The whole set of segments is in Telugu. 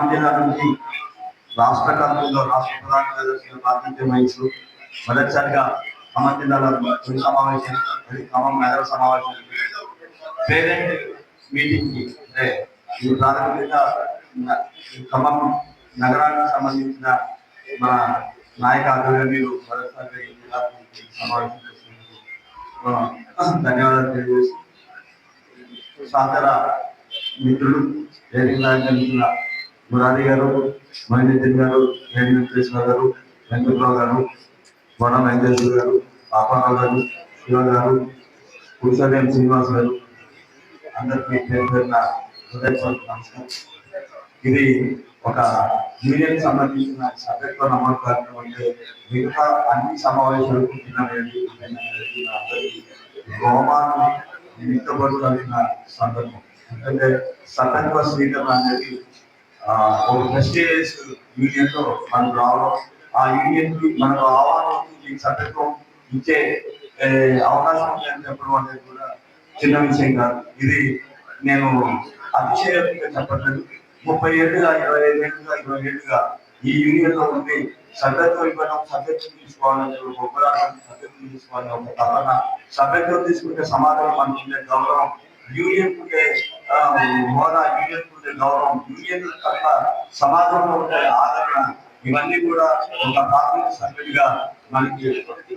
ఖమ్మం జిల్లా నుంచి రాష్ట్ర కమిటీలో రాష్ట్ర ప్రధాన కార్యదర్శులు ప్రాతినిధ్యం వహిస్తూ మొదటిసారిగా ఖమ్మం జిల్లాలో తొలి సమావేశం ఖమ్మం నగర సమావేశం పేరెంట్ మీటింగ్కి అంటే ఈ ప్రాథమికంగా ఖమ్మం నగరానికి సంబంధించిన మన నాయక ఆధ్వర్యంలో మొదటిసారిగా ఈ సమావేశం చేసినందుకు, ధన్యవాదాలు తెలియజేస్తూ సహచర మిత్రులు వేదిక నాయకుల మురారి గారు మహేంద్ర గారు వేణు వెంకటేశ్వర గారు వెంకట్రావు గారు వన వెంకటేశ్వర గారు పాపారావు గారు శివ గారు కుషాదేం శ్రీనివాస్ గారు అందరికీ పేరు పేరున హృదయపూర్వక నమస్కారం. ఇది ఒక యూనియన్ సంబంధించిన సభ్యత్వ నమోదు కార్యక్రమం అంటే మిగతా అన్ని సమావేశాలకు భిన్నమైనది అందరికీ నిమిత్తపడుతున్న సందర్భం. ఎందుకంటే సభ్యత్వ స్వీకరణ అనేది ఒక ప్రెస్టీజియస్ యూనియన్లో మనకు రావడం ఆ యూనియన్కి మనం రావాలని సభ్యత్వం ఇచ్చే అవకాశం లేదని అని చెప్పడం అనేది కూడా చిన్న విషయం కాదు. ఇది నేను అతిశయంగా చెప్పట్లేదు. ముప్పై ఏళ్ళుగా ఇరవై ఐదు ఏళ్ళుగా ఇరవై ఏళ్ళుగా ఈ యూనియన్లో ఉండి సభ్యత్వం ఇవ్వడం సభ్యత్వం తీసుకోవాలని ఒక సభ్యత్వం తీసుకోవాలని ఒక తపన సభ్యత్వం తీసుకుంటే సమాధానం మనకు గౌరవం యూనియన్ ఉండే ఆ, హోదా యూనియన్ ఉండే గౌరవం యూనియన్ పట్ల సమాజంలో ఉండే ఆదరణ ఇవన్నీ కూడా ఒక ప్రాథమిక సభ్యుడిగా మనకి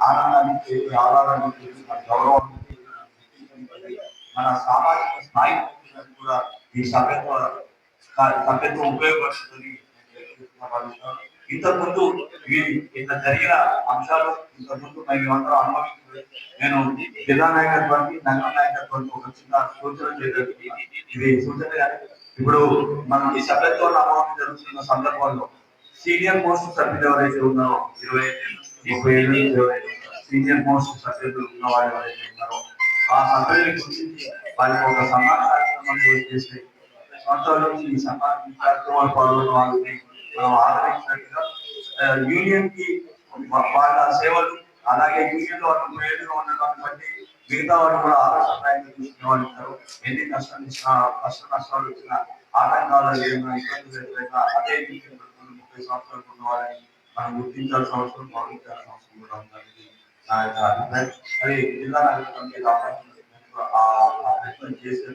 ఆనందాన్ని ఇచ్చేది, ఆహ్లాదాన్ని ఇచ్చేది, మన గౌరవాన్ని ఇచ్చేది. మన సామాజిక స్థాయి పెంచడానికి కూడా ఈ సభ్యత్వ సభ్యత్వం ఉపయోగపడుతుంది ఇంతకుముందు ఇంత జరిగిన అంశాలు ఇంతకుముందు మేము అందరూ అనుభవించలేదు నేను జిల్లా నాయకత్వానికి నగర నాయకత్వానికి ఒక చిన్న సూచన చేయలేదు ఇది సూచన ఇప్పుడు మనం ఈ సభ్యత్వ నమోదు జరుగుతున్న సందర్భంలో సీనియర్ మోస్ట్ సభ్యులు ఎవరైతే ఉన్నారో ఇరవై ముప్పై ఏళ్ళు ఇరవై సీనియర్ మోస్ట్ సభ్యులు ఉన్న వాళ్ళు ఎవరైతే ఉన్నారో ఆ సభ్యుల గురించి వారికి ఒక సమాన కార్యక్రమం కూడా చేసి సంవత్సరాల నుంచి ఈ సమాన కార్యక్రమాలు పాల్గొన్న వాళ్ళని మనం ఆదరించినట్టుగా యూనియన్కి వాళ్ళ సేవలు అలాగే యూనియన్లో వాళ్ళు ప్రయోజనం ఉండడం బట్టి మిగతా వాళ్ళు కూడా ఆదర్శప్రాయంగా తీసుకునే వాళ్ళు ఉంటారు ఎన్ని కష్టం కష్ట నష్టాలు వచ్చినా ఆటంకాలు ఏమైనా ఇబ్బందులు ఎదురైనా అదే యూనియన్ పెట్టుకుని ముప్పై సంవత్సరాలు ఉన్న వాళ్ళని మనం గుర్తించాల్సిన అవసరం గౌరవించాల్సిన అవసరం కూడా ఉందని నా యొక్క అభిప్రాయం. మరి జిల్లా నాయకులు మీద అవకాశం ప్రయత్నం చేస్తే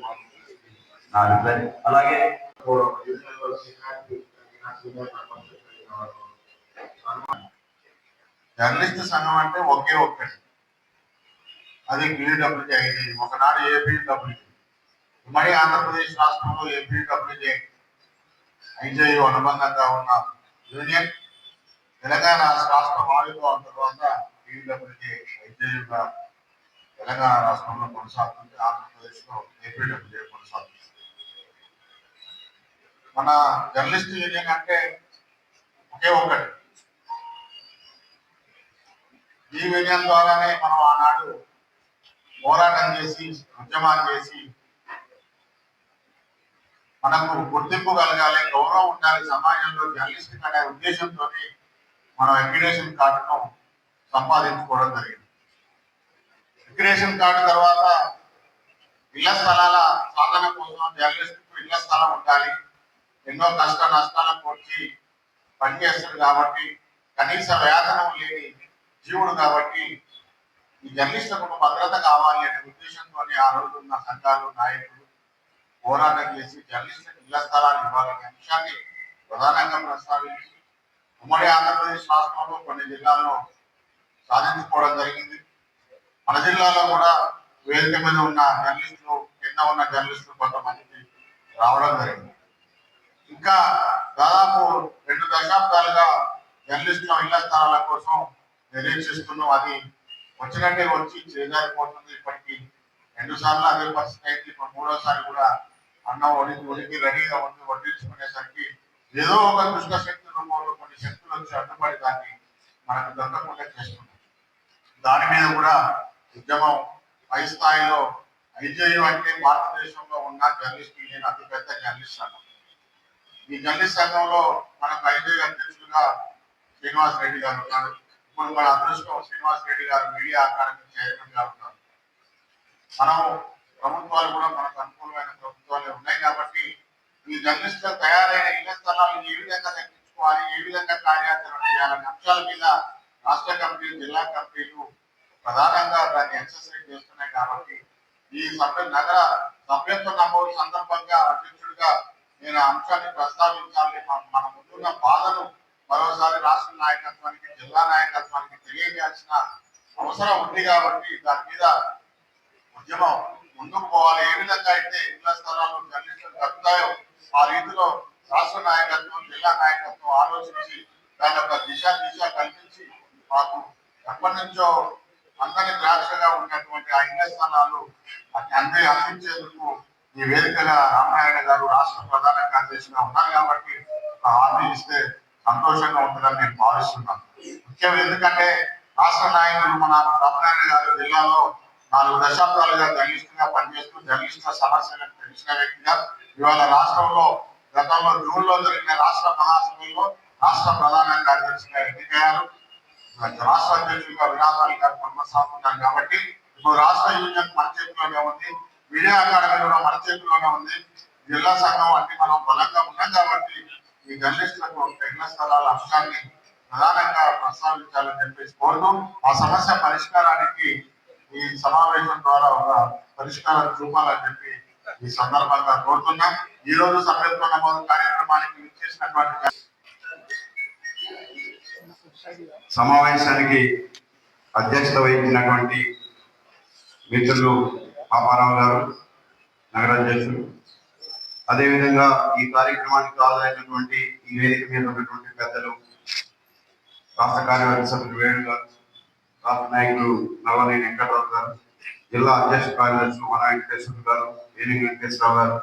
నా అభిప్రాయం. అలాగే జర్నలిస్ట్ సంఘం అంటే ఒకే ఒక్కటి. అది పీడబ్ల్యూజే అయితే ఒకనాడు ఏపీడబ్ల్యూజే ఉమ్మడి ఆంధ్రప్రదేశ్ రాష్ట్రంలో ఏపీడబ్ల్యూజే ఐజేయు అనుబంధంగా ఉన్న యూనియన్. తెలంగాణ రాష్ట్రం ఆవిర్భావం తర్వాత పీడబ్ల్యూజే ఐజేయుగా తెలంగాణ రాష్ట్రంలో కొనసాగుతుంది ఆంధ్రప్రదేశ్లో ఏపీడబ్ల్యూజే కొనసాగుతుంది. మన జర్నలిస్ట్ యూనియన్ అంటే ఒకే ఒకటి. ఈ యూనియన్ ద్వారానే మనం ఆనాడు పోరాటం చేసి ఉద్యమాలు చేసి మనకు గుర్తింపు కలగాలి గౌరవం ఉండాలి సమాజంలో జర్నలిస్ట్ అనే ఉద్దేశంతో మనం ఎగ్రిడేషన్ కార్డును సంపాదించుకోవడం జరిగింది. అక్రిడేషన్ కార్డు తర్వాత ఇళ్ళ స్థలాల సాధన కోసం జర్నలిస్ట్ ఇళ్ళ స్థలం ఉండాలి. ఎన్నో కష్ట నష్టాలకు వచ్చి పనిచేస్తుంది కాబట్టి కనీస వేతనం లేని జీవుడు కాబట్టి ఈ జర్నలిస్టులకు భద్రత కావాలి అనే ఉద్దేశంతో ఆ రోజు ఉన్న సంఘాలు నాయకులు పోరాటం చేసి జర్నలిస్టులకు ఇళ్ళ స్థలాలు ఇవ్వాలనే అంశాన్ని ప్రధానంగా ప్రస్తావించి ఉమ్మడి ఆంధ్రప్రదేశ్ రాష్ట్రంలో కొన్ని జిల్లాల్లో సాధించుకోవడం జరిగింది. మన జిల్లాలో కూడా వేదిక మీద ఉన్న జర్నలిస్టులు కింద ఉన్న జర్నలిస్టులు కొంతమందికి రావడం జరిగింది. ఇంకా దాదాపు రెండు దశాబ్దాలుగా జర్నలిస్టుల ఇళ్ళ స్థలాల కోసం నిరీక్షిస్తున్నాం అది వచ్చినట్టే వచ్చి చేజారిపోతుంది. ఇప్పటికీ రెండు సార్లు అదే పరిస్థితి అయింది. ఇప్పుడు మూడోసారి కూడా అన్నం వడికి ఉడికి రెడీగా ఉంది వడ్డించుకునేసరికి ఏదో ఒక దుష్ట శక్తి రూపంలో కొన్ని శక్తులు వచ్చి అడ్డుపడి దాన్ని మనకు దొరకకుండా చేస్తున్నాం దాని మీద కూడా ఉద్యమం పై స్థాయిలో ఐజేయు అంటే భారతదేశంలో ఉన్న జర్నలిస్టులు నేను అతిపెద్ద జర్నలిస్ట్ అన్నాను ఈ జర్నలిస్ట్ సంఘంలో మనకు ఐజేయు అధ్యక్షులుగా శ్రీనివాస్ రెడ్డి గారు ఉన్నారు. ఇప్పుడు మన అదృష్టం శ్రీనివాస్ రెడ్డి గారు మీడియా అకాడమీ చైర్మన్గా ఉన్నారు. మనం ప్రభుత్వాలు కూడా మనకు అనుకూలమైన ప్రభుత్వాలు ఉన్నాయి కాబట్టి ఈ జర్నలిస్టులు తయారైన ఇళ్ళ స్థలాలను ఏ విధంగా తగ్గించుకోవాలి ఏ విధంగా కార్యాచరణ చేయాలనే అంశాల మీద రాష్ట్ర కమిటీలు జిల్లా కమిటీలు ప్రధానంగా దాన్ని ఎక్సర్సైజ్ చేస్తున్నాయి కాబట్టి ఈ సభ్య నగర సభ్యత్వ నమోదు సందర్భంగా అధ్యక్ష నేను అంశాన్ని ప్రస్తావించాలి. మన ముందున్న బాధను మరోసారి రాష్ట్ర నాయకత్వానికి జిల్లా నాయకత్వానికి తెలియజేయాల్సిన అవసరం ఉంది కాబట్టి దాని మీద ఉద్యమం ముందుకు పోవాలి. ఏ విధంగా అయితే ఇళ్ళ స్థలాలు జర్నలిస్టులు తగ్గుతాయో ఆ రీతిలో రాష్ట్ర నాయకత్వం జిల్లా నాయకత్వం ఆలోచించి దాని యొక్క దిశ దిశ కల్పించి మాకు ఎప్పటి నుంచో అందరి ద్రాక్షగా ఉన్నటువంటి ఆ ఇళ్ళ స్థలాలు అందే అందించేందుకు ఈ వేదికగా రామనారాయణ గారు రాష్ట్ర ప్రధాన కార్యదర్శిగా ఉన్నారు కాబట్టి ఒక హామీ ఇస్తే సంతోషంగా ఉంటుందని నేను భావిస్తున్నాను. ముఖ్యం ఎందుకంటే రాష్ట్ర నాయకులు మన రామనారాయణ గారు జిల్లాలో నాలుగు దశాబ్దాలుగా జర్నలిస్టుగా పనిచేస్తూ జర్నలిస్టుల సమస్యలకు తెలిసిన వ్యక్తిగా ఇవాళ రాష్ట్రంలో గతంలో జూన్లో జరిగిన రాష్ట్ర మహాసభలో రాష్ట్ర ప్రధాన కార్యదర్శిగా ఎన్నికయ్యారు. రాష్ట్ర అధ్యక్షులుగా విరామాలు గారు కొనసాగుతున్నారు కాబట్టి ఇప్పుడు రాష్ట్ర యూనియన్ మన చేతిలోనే ఉంది. మీడియా అకాడమీ కూడా మన చేతిలోనే ఉంది. జిల్లా సంఘం అంటే మనం బలంగా ఉన్నాం కాబట్టి ఈ జర్నలిస్టులకు తగిన స్థలాల అంశాన్ని ప్రధానంగా ప్రస్తావించాలని చెప్పేసి కోరుతూ ఆ సమస్య పరిష్కారానికి ఈ సమావేశం ద్వారా ఒక పరిష్కారం చూపాలని చెప్పి ఈ సందర్భంగా కోరుతున్నాం. ఈ రోజు సభ్యత్వ నమోదు కార్యక్రమానికి విచ్చేసినటువంటి సమావేశానికి అధ్యక్షత వహించినటువంటి మిత్రులు పాపారావు గారు నగరాధ్యక్షులు అదేవిధంగా ఈ కార్యక్రమానికి హాజరైనటువంటి ఈ వేదిక మీద ఉన్నటువంటి పెద్దలు రాష్ట్ర కార్యవర్గ సభ్యులు వేణు గారు రాష్ట్ర నాయకులు నవనేని వెంకటరావు గారు జిల్లా అధ్యక్ష కార్యదర్శులు మన వెంకటేశ్వర గారు ఏనుగు వెంకటేశ్వరరావు గారు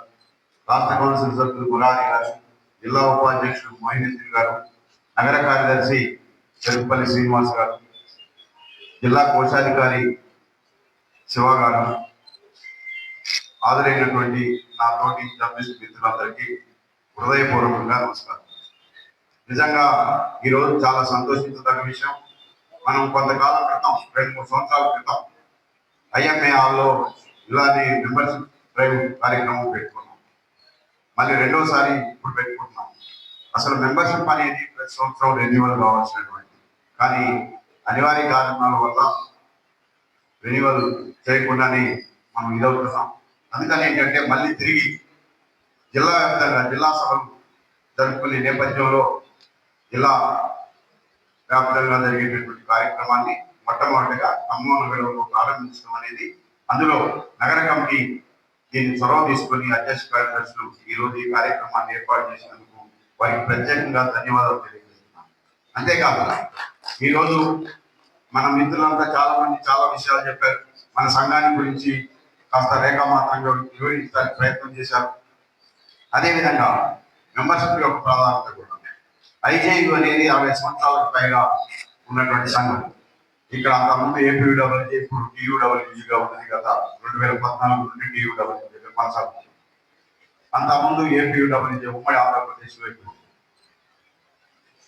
రాష్ట్ర కౌన్సిల్ సభ్యులు మురారి గారు జిల్లా ఉపాధ్యక్షులు మోహినేశ్వరి గారు నగర కార్యదర్శి చెరుపల్లి శ్రీనివాస్ గారు జిల్లా కోశాధికారి శివ గారు హాజరైనటువంటి నా తోటి జర్నలిస్ట్ మిత్రులందరికీ హృదయపూర్వకంగా నమస్కారం. నిజంగా ఈరోజు చాలా సంతోషించదగ్గ విషయం. మనం కొంతకాలం క్రితం రెండు మూడు సంవత్సరాల క్రితం ఐఎంఏ హాల్లో ఇలాంటి మెంబర్షిప్ డ్రైవ్ కార్యక్రమం పెట్టుకున్నాం. మళ్ళీ రెండోసారి ఇప్పుడు పెట్టుకుంటున్నాం. అసలు మెంబర్షిప్ అనేది ప్రతి సంవత్సరం రెన్యువల్ కావాల్సినటువంటి కానీ అనివార్య కారణాల వల్ల రెన్యువల్ చేయకుండానే మనం ఇదవుతున్నాం. అందుకని ఏంటంటే మళ్ళీ తిరిగి జిల్లా వ్యాప్తంగా జిల్లా సభలు జరుపుకునే నేపథ్యంలో జిల్లా వ్యాప్తంగా జరిగేటటువంటి కార్యక్రమాన్ని మొట్టమొదటిగా ఖమ్మం నగరంలో ప్రారంభించడం అనేది అందులో నగర కమిటీ దీన్ని చొరవ తీసుకొని అధ్యక్ష కార్యదర్శులు ఈ రోజు ఈ కార్యక్రమాన్ని ఏర్పాటు చేసినందుకు వారికి ప్రత్యేకంగా ధన్యవాదాలు తెలియజేస్తున్నాను. అంతేకాదు ఈరోజు మన మిత్రులంతా చాలా మంది చాలా విషయాలు చెప్పారు. మన సంఘాన్ని గురించి కాస్త రేఖామాత్రంగా వివరించడానికి ప్రయత్నం చేశారు. అదేవిధంగా మెంబర్షిప్ యొక్క ప్రాధాన్యత కూడా ఐజేయు అనేది అరవై సంవత్సరాలకు పైగా ఉన్నటువంటి సంఘం. ఇక్కడ అంతకుముందు ఏపీడబ్ల్యూజీ ఇప్పుడు టీయూడబ్ల్యూజీగా ఉన్నది గత రెండు వేల పద్నాలుగు నుండి టీయూడబ్ల్యూజీ కొనసాగుతుంది. అంతకుముందు ఏపీడబ్ల్యూజీ ఉమ్మడి ఆంధ్రప్రదేశ్లో ఇప్పుడు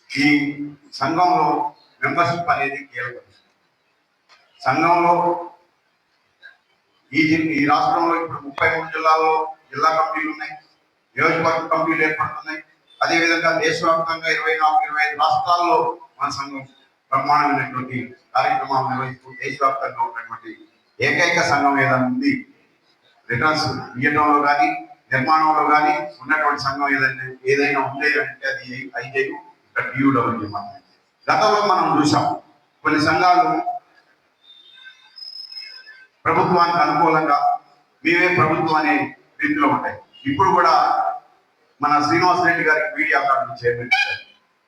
ఈ సంఘంలో మెంబర్షిప్ అనేది కీలకం. సంఘంలో ఈ ఈ రాష్ట్రంలో ఇప్పుడు ముప్పై మూడు జిల్లాల్లో జిల్లా కమిటీలు ఉన్నాయి. నియోజకవర్గ కమిటీలు ఏర్పడుతున్నాయి. అదేవిధంగా దేశవ్యాప్తంగా ఇరవై నాలుగు ఇరవై ఐదు రాష్ట్రాల్లో మన సంఘం బ్రహ్మాండమైనటువంటి కార్యక్రమాలు నిర్వహిస్తూ దేశవ్యాప్తంగా ఉన్నటువంటి ఏకైక సంఘం ఏదైనా ఉంది రిటర్న్స్ ఇవ్వడంలో కానీ నిర్మాణంలో కానీ ఉన్నటువంటి సంఘం ఏదైనా ఏదైనా ఉంది అంటే అది ఐజేయు ఇక్కడ టీయూడబ్ల్యూ మాత్రమే. గతంలో మనం చూసాం కొన్ని సంఘాలు ప్రభుత్వానికి అనుకూలంగా మేమే ప్రభుత్వం అనే రీతిలో ఉంటాయి. ఇప్పుడు కూడా మన శ్రీనివాస్ రెడ్డి గారికి మీడియా కార్డు చైర్మన్ ఇచ్చారు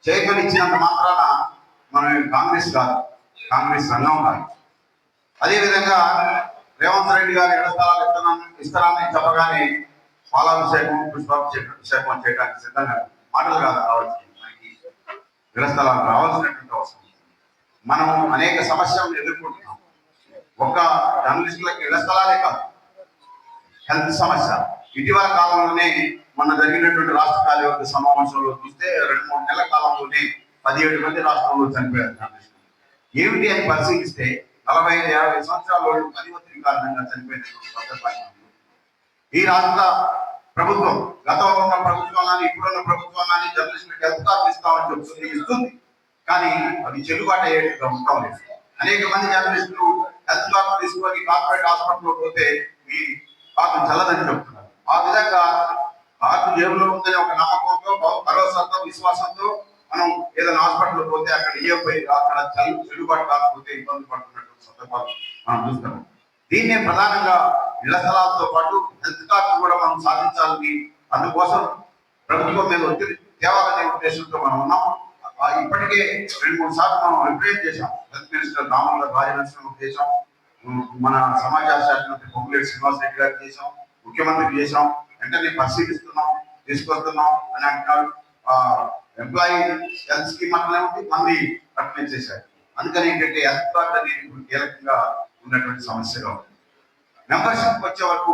చైర్మన్ ఇచ్చినంత మాత్రాన మనం కాంగ్రెస్ కాదు కాంగ్రెస్ రంగం కాదు. అదేవిధంగా రేవంత్ రెడ్డి గారు ఇళ్ళ స్థలాలు ఇస్తున్నాను ఇస్తానని చెప్పగానే పాలాభిషేకం పుష్పాభిషేకం చేయడానికి సిద్ధంగా మాటలు కాదు రావాల్సింది. మనకి ఇళ్ళ స్థలాలు రావాల్సినటువంటి అవసరం మనం అనేక సమస్యలను ఎదుర్కొంటున్నాం ఒక్క జర్నలిస్టులకు ఇళ్ళ స్థలాలే కాదు. హెల్త్ సమస్య. ఇటీవల కాలంలోనే మొన్న జరిగినటువంటి రాష్ట్ర కార్యవర్గ సమావేశంలో చూస్తే రెండు మూడు నెలల కాలంలోనే పదిహేడు మంది రాష్ట్రంలో చనిపోయారు జర్నలిస్టులు ఏమిటి అని పరిశీలిస్తే నలభై ఐదు యాభై సంవత్సరాల వాళ్ళు పని ఒత్తిడి కారణంగా చనిపోయినటువంటి సందర్భాన్ని ఈ రాష్ట్ర ప్రభుత్వం గతంలో ఉన్న ప్రభుత్వం కానీ ఇప్పుడున్న ప్రభుత్వం కానీ జర్నలిస్టులకు హెల్త్ కార్డు ఇస్తామని చెప్తుంది ఇస్తుంది కానీ అది చెల్లుబాటు అయ్యేట్టుగా ఉండటం లేదు. అనేక మంది జర్నలిస్టులు హెల్త్ కార్డు తీసుకొని కార్పొరేట్ హాస్పిటల్లో పోతే మీ పాపం చల్లదని చెప్తున్నారు. ఆ విధంగా కార్డు జేబులో ఉందని ఒక నమ్మకంతో భరోసాతో విశ్వాసంతో మనం ఏదైనా హాస్పిటల్ పోతే అక్కడ ఏ పోయి అక్కడ చల్లు చెడుబాటు కాకపోతే ఇబ్బంది పడుతున్నటువంటి సందర్భాలు మనం చూస్తాం దీన్నే ప్రధానంగా ఇళ్ళ స్థలాలతో పాటు హెల్త్ కార్డు కూడా మనం సాధించాలని అందుకోసం ప్రభుత్వం మీద ఒత్తిడి తేవాలనే ఉద్దేశంతో మనం ఉన్నాం. ఇప్పటికే రెండు మూడు సార్లు మనం రిప్లేస్ చేశాం. హెల్త్ మినిస్టర్ రామల్ల రాజనరసింహ చేశాం. మన సమాచార శాఖ మంత్రి పొంగులేటి శ్రీనివాస్ రెడ్డి గారికి చేశాం. ముఖ్యమంత్రికి చేశాం. వెంటనే పరిశీలిస్తున్నాం తీసుకొస్తున్నాం అని అంటున్నారు. ఎంప్లాయీ హెల్త్ స్కీమ్ అట్లనే ఉంది మళ్ళీ అట్లనే చేశారు. అందుకని ఏంటంటే హెల్త్ కార్డ్ అనేది కీలకంగా ఉన్నటువంటి సమస్యగా ఉంది. మెంబర్షిప్ వచ్చే వరకు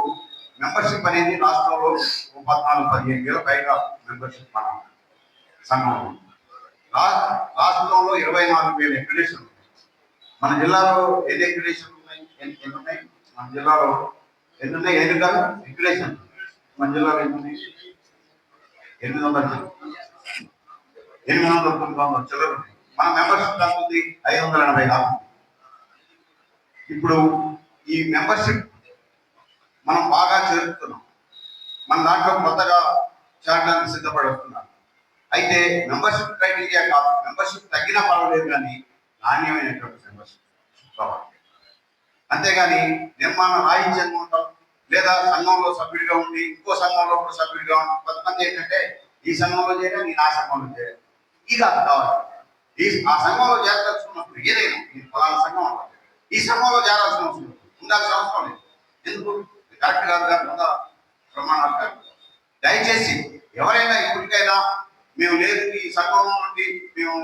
మెంబర్షిప్ అనేది రాష్ట్రంలో పద్నాలుగు పదిహేను వేల పైగా మెంబర్షిప్ మనం సంఘం రాష్ట్రంలో ఇరవై నాలుగు వేల ఎక్రిడేషన్ ఉన్నాయి. మన జిల్లాలో ఎన్ని ఎక్రిడేషన్ ఉన్నాయి? ఎన్ని ఉన్నాయి మన జిల్లాలో ఎన్ని ఉన్నాయి ఎన్ని కాదు ఎక్రిడేషన్ మన జిల్లాలో ఎన్ని ఉన్నాయి ఎనిమిది వందల ఎనిమిది వందల తొమ్మిది వందల చిల్లర ఉన్నాయి. మన మెంబర్షిప్ ఎంత ఉంది? ఐదు వందల ఎనభై నాలుగు ఇప్పుడు ఈ మెంబర్షిప్ మనం బాగా చేరుతున్నాం మన దాంట్లో కొత్తగా చేరడానికి సిద్ధపడి అయితే మెంబర్షిప్ క్రైటీరియా కాదు. మెంబర్షిప్ తగ్గినా పర్వాలేదు కానీ నాణ్యమైనటువంటి మెంబర్షిప్ కావాలి అంతేగాని నిర్మాణం రాయించేందుకు ఉంటాం. లేదా సంఘంలో సభ్యుడిగా ఉండి ఇంకో సంఘంలో కూడా సభ్యుడిగా ఉండి కొంతమంది ఏంటంటే ఈ సంఘంలో చేయాలి నేను ఆ సంఘంలో చేయాలి. ఇది కాదు కావాలి. ఈ ఆ సంఘంలో చేరదలుచుకున్నప్పుడు ఏదైనా ఈ ఫలానా సంఘం ఉంటుంది. ఈ సంఘంలో చేరాల్సిన అవసరం లేదు. ఉండాల్సిన అవసరం లేదు. ఎందుకు? కరెక్ట్ కాదు కాదు ప్రమాణాలు కాదు. దయచేసి ఎవరైనా ఇప్పటికైనా మేము లేదు ఈ సంఘం నుండి మేము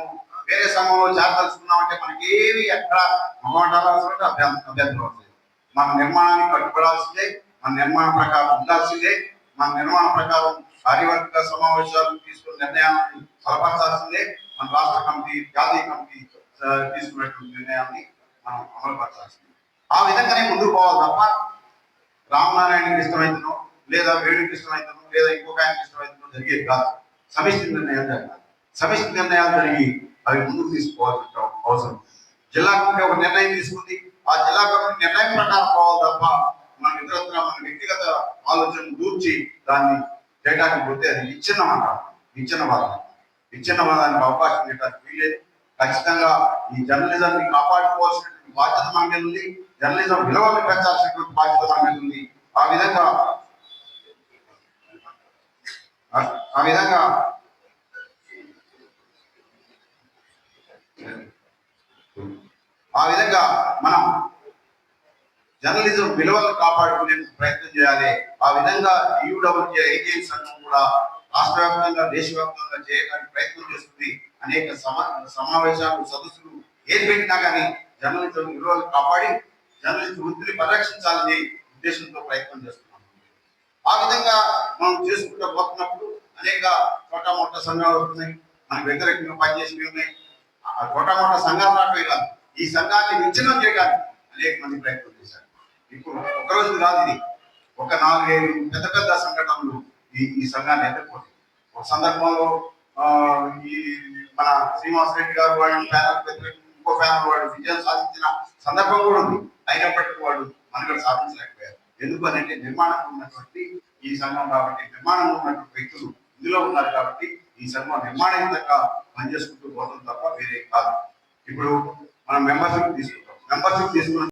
వేరే సంఘంలో చేరదలుచుకున్నామంటే మనకి ఏవి ఎక్కడ మొహమాటాలు అవసరం అభ్యంతరం మన నిర్మాణానికి కట్టుబడాల్సిందే మన నిర్మాణం ప్రకారం ఉండాల్సిందే మన నిర్మాణం ప్రకారం కార్యవర్గ సమావేశాలు తీసుకున్న నిర్ణయాన్ని బలపరచాల్సిందే మన రాష్ట్ర కమిటీ జాతీయ కమిటీ తీసుకున్నటువంటి నిర్ణయాన్ని మనం అమలుపరచాల్సిందే. ఆ విధంగానే ముందుకు పోవాలి తప్ప రామనారాయణకి ఇష్టమైతేనో లేదా వేడికి ఇష్టమైతేనో లేదా ఇంకొక ఆయనకి ఇష్టమైతేనో జరిగేది కాదు. సమిష్టి నిర్ణయాలు జరగాలి సమిష్టి నిర్ణయాలు జరిగి అవి ముందుకు తీసుకోవాల్సిన అవసరం. జిల్లా కమిటీ ఒక నిర్ణయం తీసుకుంది. ఆ జిల్లా కమిటీ నిర్ణయం ప్రకారం పోవాలి తప్ప మన ఇతరత్ర మన వ్యక్తిగత ఆలోచన దూర్చి దాన్ని చేయడానికి పోతే అది విచ్ఛిన్నమాట. విచ్ఛిన్నవాదం. విచ్ఛిన్నవాదానికి అవకాశం ఇవ్వడానికి వీలేదు ఖచ్చితంగా ఈ జర్నలిజాన్ని కాపాడుకోవాల్సినటువంటి బాధ్యత మన మీద ఉంది జర్నలిజం విలువలు పెంచాల్సినటువంటి బాధ్యత మన మీద ఉంది ఆ విధంగా ఆ- విధంగా. ఆ విధంగా మనం జర్నలిజం విలువలు కాపాడుకునే ప్రయత్నం చేయాలి. ఆ విధంగా యూడబ్ల్యూజే ఏజెన్సీ సంఘం కూడా రాష్ట్ర వ్యాప్తంగా దేశవ్యాప్తంగా చేయడానికి ప్రయత్నం చేస్తుంది. అనేక సమా సమావేశాలు సదస్సులు ఏది పెట్టినా కానీ జర్నలిజం విలువలు కాపాడి జర్నలిస్ట్ వృత్తిని పరిరక్షించాలని ఉద్దేశంతో ప్రయత్నం చేస్తుంది ఆ విధంగా మనం చేసుకుంటూ పోతున్నప్పుడు అనేక చోట మొట్ట సంఘాలు వస్తున్నాయి. మనకు వ్యతిరేకంగా పనిచేసినవి ఉన్నాయి. ఆ చోట మొట్ట సంఘాలు రాకపోయి కాదు ఈ సంఘాన్ని విచ్ఛిన్నం చేయడానికి అనేక మంది ప్రయత్నం చేశారు. ఇప్పుడు ఒక రోజు కాదు ఇది. ఒక నాలుగైదు పెద్ద పెద్ద సంఘటనలు ఈ ఈ సంఘాన్ని ఎదుర్కొంది. ఒక సందర్భంలో ఈ మన శ్రీనివాస్ రెడ్డి గారు వాడు ప్యానల్ ఇంకో ప్యానల్ వాడు విజయం సాధించిన సందర్భం కూడా ఉంది. అయినప్పటికీ వాడు మనకు సాధించలేకపోయారు. ఎందుకు అని అంటే నిర్మాణంలో ఉన్నటువంటి ఈ సంఘం కాబట్టి నిర్మాణంలో ఉన్నటువంటి వ్యక్తులు ఇందులో ఉన్నారు కాబట్టి ఈ సంఘం నిర్మాణయుతంగా పనిచేసుకుంటూ పోతుంది తప్ప వేరే కాదు. ఇప్పుడు మనం మెంబర్షిప్ తీసుకుంటాం. మెంబర్షిప్ తీసుకున్న